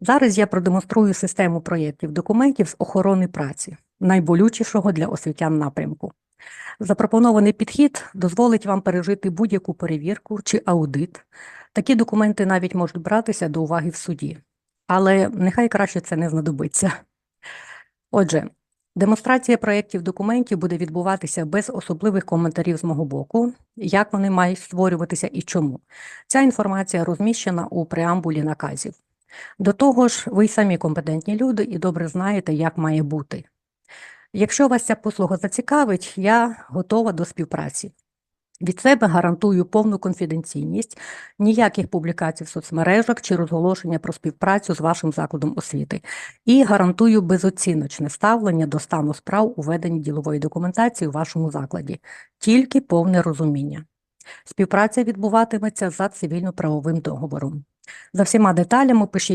Зараз я продемонструю систему проєктів документів з охорони праці, найболючішого для освітян напрямку. Запропонований підхід дозволить вам пережити будь-яку перевірку чи аудит. Такі документи навіть можуть братися до уваги в суді, але нехай краще це не знадобиться. Отже, демонстрація проєктів документів буде відбуватися без особливих коментарів з мого боку, як вони мають створюватися і чому. Ця інформація розміщена у преамбулі наказів. До того ж, ви й самі компетентні люди і добре знаєте, як має бути. Якщо вас ця послуга зацікавить, я готова до співпраці. Від себе гарантую повну конфіденційність, ніяких публікацій в соцмережах чи розголошення про співпрацю з вашим закладом освіти. І гарантую безоціночне ставлення до стану справ у веденні ділової документації у вашому закладі, тільки повне розуміння. Співпраця відбуватиметься за цивільно-правовим договором. За всіма деталями пишіть